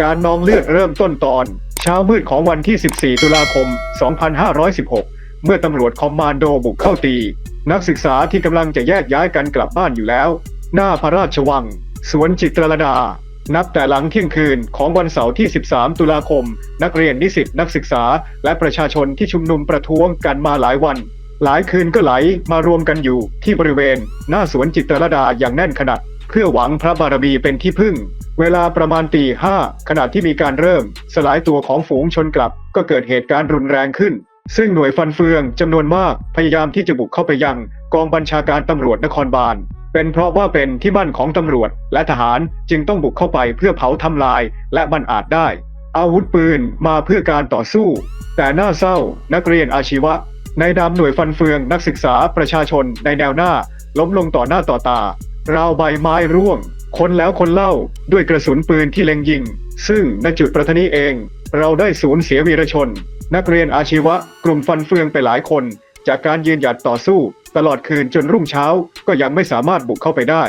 การนองเลือดเริ่มต้นตอน เช้ามืดของวันที่ 14 ตุลาคม 2516 เมื่อตำรวจคอมมานโดบุกเข้าตี นักศึกษาที่กำลังจะแยกย้ายกันกลับบ้านอยู่แล้ว หน้าพระราชวัง สวนจิตรลดา นับแต่หลังเที่ยงคืนของวันเสาร์ที่ 13 ตุลาคม นักเรียนนิสิตนักศึกษา และประชาชนที่ชุมนุมประท้วงกันมาหลายวัน หลายคืนก็ไหลมารวมกันอยู่ที่บริเวณ หน้าสวนจิตรลดาอย่างแน่นขนาดเพื่อหวังพระบารมีเป็นที่พึ่ง เวลาประมาณตีห้าขณะที่มีการเริ่ม สลายตัวของฝูงชนกลับ ก็เกิดเหตุการณ์รุนแรงขึ้น ซึ่งหน่วยฟันเฟืองจำนวนมากพยายามที่จะบุกเข้าไปยัง กองบัญชาการตำรวจนครบาล เป็นเพราะว่าเป็นที่มั่นของตำรวจและทหารจึงต้องบุกเข้าไปเพื่อเผาทำลายและบันอาจได้ อาวุธปืนมาเพื่อการต่อสู้ แต่น่าเศร้า นักเรียนอาชีวะ ในดำหน่วยฟันเฟืองนักศึกษาประชาชนในแนวหน้า ล้มลงต่อหน้าต่อตา ราวใบไม้ร่วง คนแล้วคนเล่าด้วยกระสุนปืนที่เล็งยิง ซึ่งณจุดประทนี้เอง เราได้สูญเสียวีรชน นักเรียนอาชีวะกลุ่มฟันเฟืองไปหลายคน จากการยืนหยัดต่อสู้ ตลอดคืนจนรุ่งเช้าก็ยังไม่สามารถบุกเข้าไปได้